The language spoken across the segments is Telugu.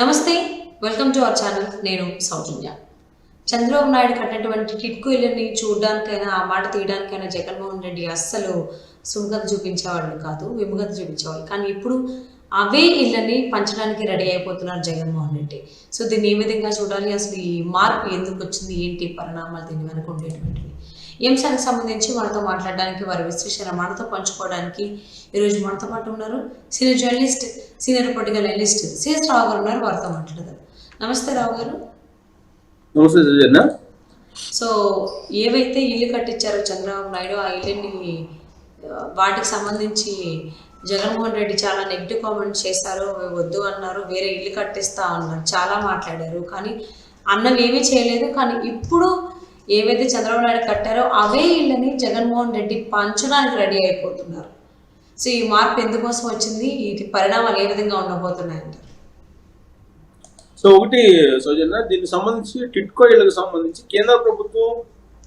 నమస్తే వెల్కమ్ టు అవర్ ఛానల్. నేను సౌజన్య. చంద్రబాబు నాయుడు కట్టినటువంటి టిట్కో ఇళ్ళని చూడడానికైనా ఆ మాట తీయడానికైనా జగన్మోహన్ రెడ్డి అస్సలు సుముఖత చూపించేవాళ్ళు కాదు విముఖత చూపించేవాళ్ళు. కానీ ఇప్పుడు అవే ఇళ్ళని పంచడానికి రెడీ అయిపోతున్నారు జగన్మోహన్ రెడ్డి. సో దీన్ని ఏ విధంగా చూడాలి? అసలు ఈ మార్పు ఎందుకు వచ్చింది? ఏంటి పరిణామాలు దీని వెనుక ఉండేటువంటివి? ఈ అంశానికి సంబంధించి మనతో మాట్లాడడానికి వారి విశ్లేషణ మనతో పంచుకోవడానికి ఈరోజు మనతో పాటు ఉన్నారు senior journalist senior political analyst CS Rao garu ఉన్నారు. వారితో మాట్లాడదాం. నమస్తే రావు గారు. నమస్తే సో ఏవైతే ఇల్లు కట్టించారో చంద్రబాబు నాయుడు ఆ ఇల్లుని వాటికి సంబంధించి జగన్మోహన్ రెడ్డి చాలా నెగిటివ్ కామెంట్స్ చేశారు. వద్దు అన్నారు వేరే ఇల్లు కట్టిస్తా అన్నారు. చాలా మాట్లాడారు. కానీ అన్నవి ఏమీ చేయలేదు. కానీ ఇప్పుడు ఏవైతే చంద్రబాబు నాయుడు కట్టారో అవే ఇళ్ళని జగన్మోహన్ రెడ్డి పంచడానికి రెడీ అయిపోతున్నారు. సో ఈ మార్పు ఎందుకోసం వచ్చింది? వీటి పరిణామాలు ఏ విధంగా ఉండబోతున్నాయి సో ఒకటి సౌజన్య దీనికి సంబంధించి టిట్కో ఇళ్ళకి సంబంధించి కేంద్ర ప్రభుత్వం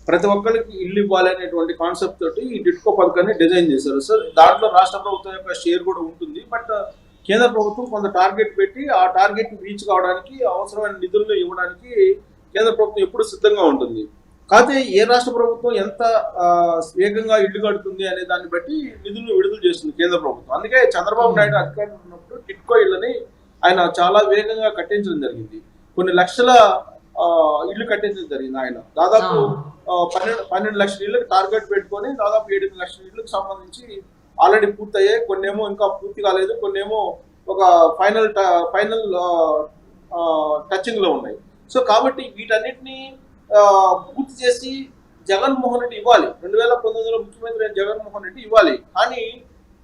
ప్రతి ఒక్కరికి ఇల్లు ఇవ్వాలనేటువంటి కాన్సెప్ట్ తోటి ఈ టిట్కో పథకాన్ని డిజైన్ చేశారు. సార్ దాంట్లో రాష్ట్ర ప్రభుత్వం యొక్క షేర్ కూడా ఉంటుంది. బట్ కేంద్ర ప్రభుత్వం కొంత టార్గెట్ పెట్టి ఆ టార్గెట్ రీచ్ కావడానికి అవసరమైన నిధులను ఇవ్వడానికి కేంద్ర ప్రభుత్వం ఎప్పుడు సిద్ధంగా ఉంటుంది. కాకపోతే ఏ రాష్ట్ర ప్రభుత్వం ఎంత వేగంగా ఇల్లు కడుతుంది అనే దాన్ని బట్టి నిధులను విడుదల చేస్తుంది కేంద్ర ప్రభుత్వం. అందుకే చంద్రబాబు నాయుడు అధికారంలో ఉన్నప్పుడు టిట్కో ఇళ్ళని ఆయన చాలా వేగంగా కట్టించడం జరిగింది. కొన్ని లక్షల ఇల్లు కట్టించడం జరిగింది ఆయన. దాదాపు పన్నెండు పన్నెండు లక్షల ఇళ్ళకి టార్గెట్ పెట్టుకొని దాదాపు ఏడు లక్షల ఇళ్ళకి సంబంధించి ఆల్రెడీ పూర్తయ్యాయి కొన్ని ఏమో ఇంకా పూర్తి కాలేదు కొన్ని ఏమో ఒక ఫైనల్ ఫైనల్ టచింగ్లో ఉన్నాయి. సో కాబట్టి వీటన్నిటిని పూర్తి చేసి జగన్మోహన్ రెడ్డి ఇవ్వాలి. రెండు వేల పంతొమ్మిదిలో ముఖ్యమంత్రి అయిన జగన్మోహన్ రెడ్డి ఇవ్వాలి. కానీ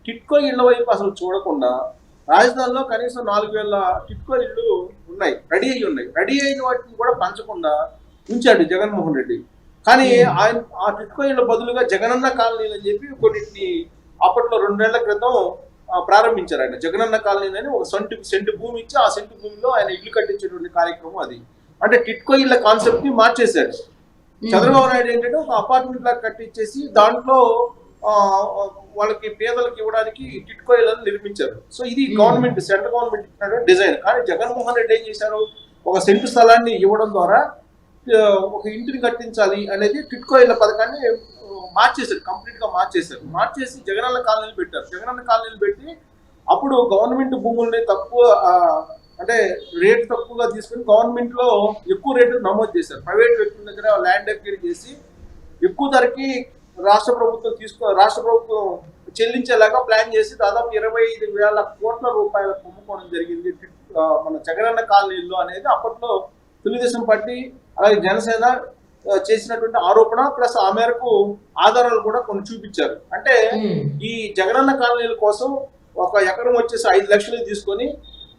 టిట్కో ఇళ్ళ వైపు అసలు చూడకుండా రాజధానిలో కనీసం నాలుగు వేల టిట్కో ఇళ్ళు ఉన్నాయి. రెడీ అయ్యి ఉన్నాయి. రెడీ అయిన వాటిని కూడా పంచకుండా ఉంచాడు జగన్మోహన్ రెడ్డి. కానీ ఆయన ఆ టిట్కో ఇళ్ళ బదులుగా జగనన్న కాలనీలు అని చెప్పి కొన్నిటిని అప్పట్లో రెండేళ్ళ క్రితం ప్రారంభించారు ఆయన. జగనన్న కాలనీ అని ఒక సెంటు సెంటు భూమి ఇచ్చి ఆ సెంటు భూమిలో ఆయన ఇల్లు కట్టించేటువంటి కార్యక్రమం అది. అంటే టిట్కో ఇళ్ళ కాన్సెప్ట్ని మార్చేశాడు చంద్రబాబు నాయుడు ఏంటంటే ఒక అపార్ట్మెంట్ లాగా కట్టించేసి దాంట్లో వాళ్ళకి పేదలకు ఇవ్వడానికి టిట్కో ఇళ్ళని నిర్మించారు. సో ఇది గవర్నమెంట్ సెంట్రల్ గవర్నమెంట్ ఇచ్చినటువంటి డిజైన్. కానీ జగన్మోహన్ రెడ్డి ఏం చేశారు? ఒక సెంటు స్థలాన్ని ఇవ్వడం ద్వారా ఒక ఇంటిని కట్టించాలి అనేది టిట్కో ఇళ్ళ పథకాన్ని మార్చేశారు కంప్లీట్గా మార్చేశారు. మార్చేసి జగనన్న కాలనీలు పెట్టారు. జగనన్న కాలనీలు పెట్టి అప్పుడు గవర్నమెంట్ భూముల్ని తక్కువ అంటే రేట్ తక్కువగా తీసుకుని గవర్నమెంట్లో ఎక్కువ రేటు నమోదు చేశారు. ప్రైవేట్ వ్యక్తుల దగ్గర ల్యాండ్ అక్వైర్ చేసి ఎక్కువ ధరకి రాష్ట్ర ప్రభుత్వం తీసుకో రాష్ట్ర ప్రభుత్వం చెల్లించేలాగా ప్లాన్ చేసి దాదాపు ఇరవై ఐదు వేల కోట్ల రూపాయల కుంభకోణం జరిగింది. మన జగనన్న కాలనీలో అనేది అప్పట్లో తెలుగుదేశం పార్టీ అలాగే జనసేన చేసినటువంటి ఆరోపణ ప్లస్ ఆ మేరకు ఆధారాలు కూడా కొన్ని చూపించారు. అంటే ఈ జగనన్న కాలనీల కోసం ఒక ఎకరం వచ్చేసి ఐదు లక్షలు తీసుకొని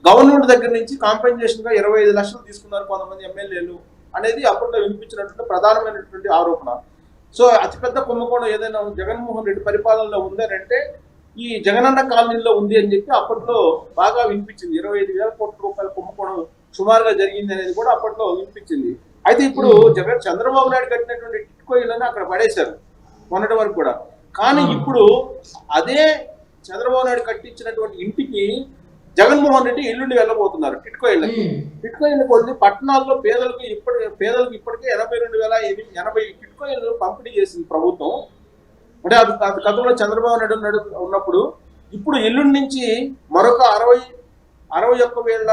గవర్నమెంట్ దగ్గర నుంచి కాంపెన్సేషన్గా ఇరవై ఐదు లక్షలు తీసుకున్నారు కొంతమంది ఎమ్మెల్యేలు అనేది అప్పట్లో వినిపించినటువంటి ప్రధానమైనటువంటి ఆరోపణ. సో అతిపెద్ద కుంభకోణం ఏదైనా జగన్మోహన్ రెడ్డి పరిపాలనలో ఉందనంటే ఈ జగనన్న కాలనీలో ఉంది అని చెప్పి అప్పట్లో బాగా వినిపించింది. ఇరవై ఐదు వేల కోట్ల రూపాయల కుంభకోణం సుమారుగా జరిగింది అనేది కూడా అప్పట్లో వినిపించింది. అయితే ఇప్పుడు జగన్ చంద్రబాబు నాయుడు కట్టినటువంటి టిట్కో ఇళ్ళని అక్కడ పడేశారు మొన్నటి వరకు కూడా. కానీ ఇప్పుడు అదే చంద్రబాబు నాయుడు కట్టించినటువంటి ఇంటికి జగన్మోహన్ రెడ్డి ఇల్లుండి వెళ్ళబోతున్నారు. టిట్కో ఇళ్ళకి టిట్కో ఇళ్ళకి వెళ్ళి పట్టణాల్లో పేదలకు ఇప్పటి పేదలకు ఇప్పటికే ఎనభై రెండు వేల ఎనిమిది ఎనభై టిట్కో ఇళ్ళు పంపిణీ చేసింది ప్రభుత్వం. అంటే అది అది గతంలో చంద్రబాబు నాయుడు ఉన్నప్పుడు ఇప్పుడు ఎల్లుండి నుంచి మరొక అరవై అరవై ఒక్క వేల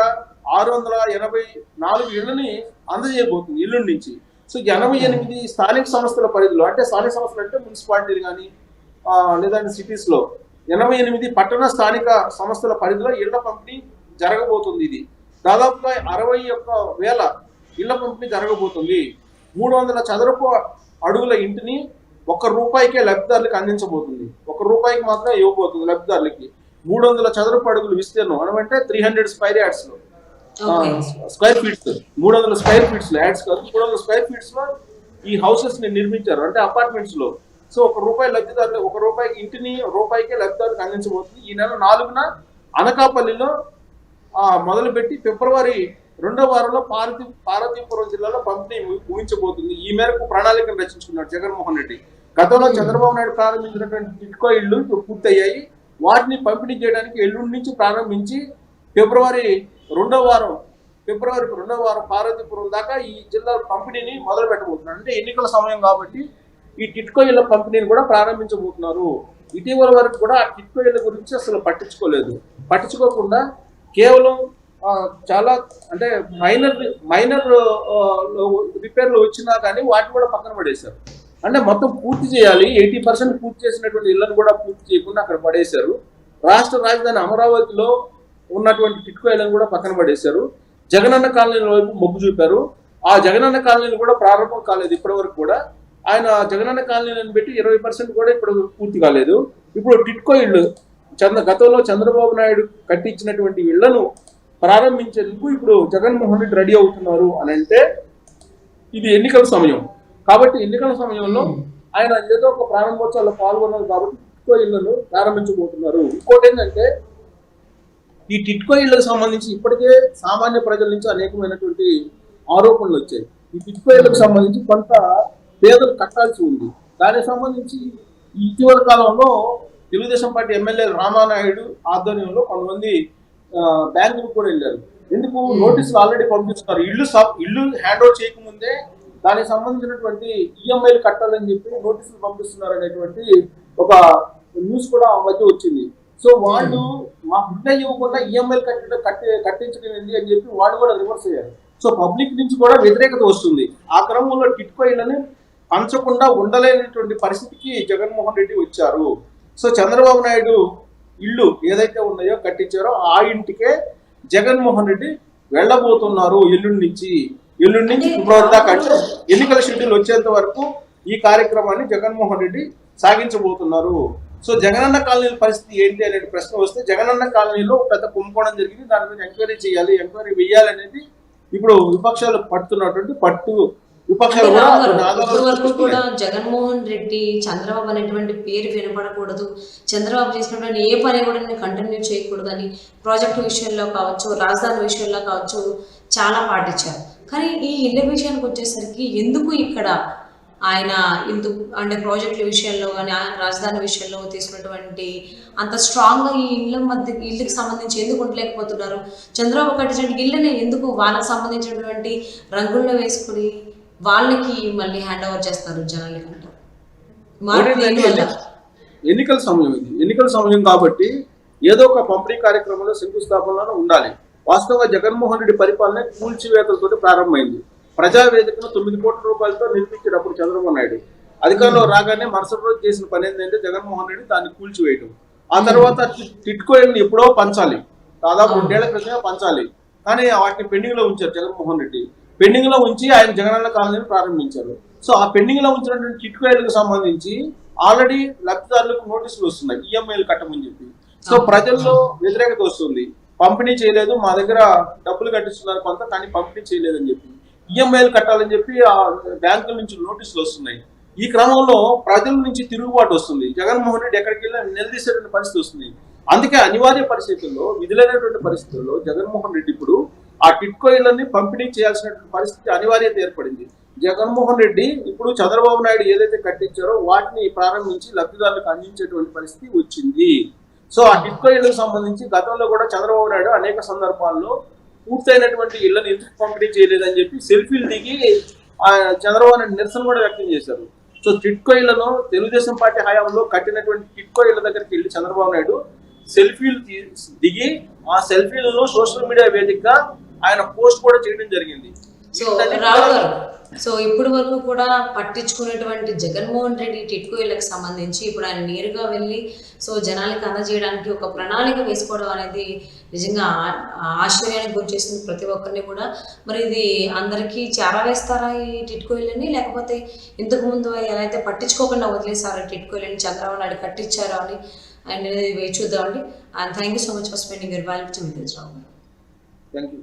ఆరు వందల ఎనభై నాలుగు ఇళ్ళని అందజేయబోతుంది ఎల్లుండి నుంచి. సో ఎనభై ఎనిమిది స్థానిక సంస్థల పరిధిలో అంటే స్థానిక సంస్థలు అంటే మున్సిపాలిటీలు కానీ లేదంటే సిటీస్లో ఎనభై ఎనిమిది పట్టణ స్థానిక సంస్థల పరిధిలో ఇళ్ళ పంపిణీ జరగబోతుంది ఇది. దాదాపుగా అరవై ఒక్క వేల ఇళ్ళ పంపిణీ జరగబోతుంది. మూడు వందల చదరపు అడుగుల ఇంటిని ఒక్క రూపాయికే లబ్ధిదారులకు అందించబోతుంది. ఒక రూపాయికి మాత్రం ఇవ్వబోతుంది లబ్ధిదారులకి. మూడు వందల చదరపు అడుగులు విస్తీర్ణం అంటే త్రీ హండ్రెడ్ స్క్వైర్ యార్డ్స్లో. స్క్వేర్ ఫీట్స్ మూడు వందల స్క్వేర్ ఫీట్స్లో. యాడ్స్ కాదు మూడు వందల స్క్వేర్ ఫీట్స్లో ఈ హౌసెస్ని నిర్మించారు. అంటే అపార్ట్మెంట్స్లో. సో ఒక రూపాయి లబ్ధిదారులు ఒక రూపాయి ఇంటిని రూపాయికే లబ్ధిదారులకు అందించబోతుంది. ఈ నెల నాలుగున అనకాపల్లిలో ఆ, మొదలుపెట్టి ఫిబ్రవరి రెండో వారంలో పార్వతీ పార్వతీపురం జిల్లాలో పంపిణీ ముగించబోతుంది. ఈ మేరకు ప్రణాళికను రచించుకున్నాడు జగన్మోహన్ రెడ్డి. గతంలో చంద్రబాబు నాయుడు ప్రారంభించినటువంటి టిట్కో ఇళ్ళు ఇప్పుడు పూర్తయ్యాయి. వాటిని పంపిణీ చేయడానికి ఎల్లుండి నుంచి ప్రారంభించి ఫిబ్రవరి రెండో వారం ఫిబ్రవరి రెండో వారం పార్వతీపురం దాకా ఈ జిల్లా పంపిణీని మొదలు పెట్టబోతున్నారు అంటే ఎన్నికల సమయం కాబట్టి ఈ టిట్కో ఇళ్ళ పంపిణీని కూడా ప్రారంభించబోతున్నారు. ఇటీవల వరకు కూడా ఆ టిట్కో ఇళ్ళ గురించి అసలు పట్టించుకోలేదు. పట్టించుకోకుండా కేవలం చాలా అంటే మైనర్ మైనర్ రిపేర్లు వచ్చినా కానీ వాటిని కూడా పక్కన పడేశారు. అంటే మొత్తం పూర్తి చేయాలి. ఎయిటీ పర్సెంట్ పూర్తి చేసినటువంటి ఇళ్ళను కూడా పూర్తి చేయకుండా అక్కడ పడేశారు. రాష్ట్ర రాజధాని అమరావతిలో ఉన్నటువంటి టిట్కో ఇళ్ళను కూడా పక్కన పడేశారు. జగనన్న కాలనీ వైపు మొగ్గు చూపారు. ఆ జగనన్న కాలనీలు కూడా ప్రారంభం కాలేదు ఇప్పటి వరకు కూడా. ఆయన జగనన్న కాలనీ పెట్టి ఇరవై పర్సెంట్ కూడా ఇప్పుడు పూర్తి కాలేదు. ఇప్పుడు టిట్కో ఇళ్ళు చంద్ర గతంలో చంద్రబాబు నాయుడు కట్టించినటువంటి ఇళ్ళను ప్రారంభించేందుకు ఇప్పుడు జగన్మోహన్ రెడ్డి రెడీ అవుతున్నారు అని అంటే ఇది ఎన్నికల సమయం. కాబట్టి ఎన్నికల సమయంలో ఆయన ఏదో ఒక ప్రారంభోత్సవాల్లో పాల్గొన్నారు కాబట్టి టిట్కో ఇళ్ళను ప్రారంభించబోతున్నారు. ఇంకోటి ఏంటంటే ఈ టిట్కో ఇళ్ళకు సంబంధించి ఇప్పటికే సామాన్య ప్రజల నుంచి అనేకమైనటువంటి ఆరోపణలు వచ్చాయి. ఈ టిట్కో ఇళ్ళకు సంబంధించి కొంత పేదలు కట్టాల్సి ఉంది. దానికి సంబంధించి ఇటీవల కాలంలో తెలుగుదేశం పార్టీ ఎమ్మెల్యే రామానాయుడు ఆధ్వర్యంలో కొంతమంది బ్యాంకులకు కూడా వెళ్ళారు. ఎందుకు? నోటీసులు ఆల్రెడీ పంపిస్తున్నారు. ఇల్లు సబ్ ఇల్లు హ్యాండ్ ఓవర్ చేయకముందే దానికి సంబంధించినటువంటి ఈఎంఐలు కట్టాలని చెప్పి నోటీసులు పంపిస్తున్నారు అనేటువంటి ఒక న్యూస్ కూడా ఆ మధ్య వచ్చింది. సో వాళ్ళు మా బిడ్డ ఇవ్వకుండా ఈఎంఐలు కట్టడం కట్టి కట్టించడం ఏంటి అని చెప్పి వాళ్ళు కూడా రివర్స్ అయ్యారు. సో పబ్లిక్ నుంచి కూడా వ్యతిరేకత వస్తుంది. ఆ క్రమంలో టిట్కో ఇళ్ళని పంచకుండా ఉండలేనటువంటి పరిస్థితికి జగన్మోహన్ రెడ్డి వచ్చారు. సో చంద్రబాబు నాయుడు ఇల్లు ఏదైతే ఉన్నాయో కట్టించారో ఆ ఇంటికే జగన్మోహన్ రెడ్డి వెళ్ళబోతున్నారు ఎల్లుండి నుంచి. ఎల్లుండి నుంచి ఫిబ్రవరి దాకా ఎన్నికల షెడ్యూల్ వచ్చేంత వరకు ఈ కార్యక్రమాన్ని జగన్మోహన్ రెడ్డి సాగించబోతున్నారు. సో జగనన్న కాలనీ పరిస్థితి ఏంటి అనే ప్రశ్న వస్తే జగనన్న కాలనీలో పెద్ద కుంభకోణం జరిగింది. దాని మీద ఎంక్వైరీ చేయాలి ఎంక్వైరీ వేయాలి అనేది ఇప్పుడు విపక్షాలు పడుతున్నటువంటి పట్టు. విపక్షాలు ఇప్పటి వరకు కూడా. జగన్మోహన్ రెడ్డి చంద్రబాబు అనేటువంటి పేరు వినపడకూడదు చంద్రబాబు చేసినటువంటి ఏ పని కూడా నేను కంటిన్యూ చేయకూడదు అని ప్రాజెక్టు విషయంలో కావచ్చు రాజధాని విషయంలో కావచ్చు చాలా పాటించారు కానీ ఈ ఇళ్ళ విషయానికి వచ్చేసరికి ఎందుకు ఇక్కడ ఆయన ఇందుకు అంటే ప్రాజెక్టుల విషయంలో కానీ రాజధాని విషయంలో తీసుకున్నటువంటి అంత స్ట్రాంగ్గా ఈ ఇళ్ళ మధ్య ఇళ్ళకి సంబంధించి ఎందుకు ఉండలేకపోతున్నారు చంద్రబాబు కట్టించిన ఇళ్ళని ఎందుకు వాళ్ళకి సంబంధించినటువంటి రంగుల్లో వేసుకుని వాళ్ళకి మళ్ళీ హ్యాండ్ ఓవర్ చేస్తారు జనాలకి? ఎన్నికల సమయం ఇది. ఎన్నికల సమయం కాబట్టి ఏదో ఒక పంపిణీ కార్యక్రమంలో శంకుస్థాపనలో ఉండాలి. వాస్తవంగా జగన్మోహన్ రెడ్డి పరిపాలన కూల్చివేతలతో ప్రారంభమైంది. ప్రజావేదికను తొమ్మిది కోట్ల రూపాయలతో నిర్మించేటప్పుడు చంద్రబాబు నాయుడు. అధికారంలో రాగానే మరుసటి రోజు చేసిన పని ఏంటంటే జగన్మోహన్ రెడ్డి దాన్ని కూల్చివేయటం. ఆ తర్వాత టి- టిట్కోయిల్ని ఎప్పుడో పంచాలి. దాదాపు రెండేళ్ళ క్రితమే పంచాలి. కానీ వాటిని పెండింగ్లో ఉంచారు జగన్మోహన్ రెడ్డి. పెండింగ్లో ఉంచి ఆయన జగనన్న కాలనీని ప్రారంభించారు. సో ఆ పెండింగ్లో ఉంచినటువంటి టిట్కోయిల్కి సంబంధించి ఆల్రెడీ లబ్ధిదారులకు నోటీసులు వస్తున్నాయి. ఈఎంఐలు కట్టమని చెప్పి. సో ప్రజల్లో వ్యతిరేకత వస్తుంది. పంపిణీ చేయలేదు మా దగ్గర డబ్బులు కట్టిస్తున్నారు కొంత కానీ పంపిణీ చేయలేదని చెప్పి. ఈఎంఐలు కట్టాలని చెప్పి ఆ బ్యాంకుల నుంచి నోటీసులు వస్తున్నాయి. ఈ క్రమంలో ప్రజల నుంచి తిరుగుబాటు వస్తుంది. జగన్మోహన్ రెడ్డి ఎక్కడికి వెళ్ళినా నిలదీసేటువంటి పరిస్థితి వస్తుంది. అందుకే అనివార్య పరిస్థితుల్లో విధులైనటువంటి పరిస్థితుల్లో జగన్మోహన్ రెడ్డి ఇప్పుడు ఆ టిట్కో పంపిణీ చేయాల్సినటువంటి పరిస్థితి అనివార్యత ఏర్పడింది. జగన్మోహన్ రెడ్డి ఇప్పుడు చంద్రబాబు నాయుడు ఏదైతే కట్టించారో వాటిని ప్రారంభించి లబ్ధిదారులకు అందించేటువంటి పరిస్థితి వచ్చింది. సో ఆ టిట్కో ఇళ్ళకు సంబంధించి గతంలో కూడా చంద్రబాబు నాయుడు అనేక సందర్భాల్లో పూర్తయినటువంటి ఇళ్ళను ఎందుకు పంపిణీ చేయలేదని చెప్పి సెల్ఫీలు దిగి ఆ చంద్రబాబు నాయుడు నిరసన కూడా వ్యక్తం చేశారు. సో టిట్కో ఇళ్ళను తెలుగుదేశం పార్టీ హయాంలో కట్టినటువంటి టిట్కో ఇళ్ళ దగ్గరికి వెళ్ళి చంద్రబాబు నాయుడు సెల్ఫీలు దిగి ఆ సెల్ఫీలను సోషల్ మీడియా వేదికగా ఆయన పోస్ట్ కూడా చేయడం జరిగింది. సో వీటన్నిటి రావు కూడా- గారు సో ఇప్పటి వరకు కూడా పట్టించుకునేటువంటి జగన్మోహన్ రెడ్డి టిట్కో ఇళ్ళకి సంబంధించి ఇప్పుడు ఆయన నేరుగా వెళ్ళి సో జనాలకి అందజేయడానికి ఒక ప్రణాళిక వేసుకోవడం అనేది నిజంగా ఆశ్చర్యానికి గురిచేస్తుంది ప్రతి ఒక్కరిని కూడా. మరి ఇది అందరికీ చేరవేస్తారా ఈ టిట్కో ఇళ్ళని? లేకపోతే ఇంతకు ముందు ఎలా అయితే పట్టించుకోకుండా వదిలేసారో టిట్కో ఇళ్ళని చంద్రబాబు నాయుడు కట్టించారో అని ఆయన వేచి చూద్దామండి. And thank you so much for spending your value to Rao thank you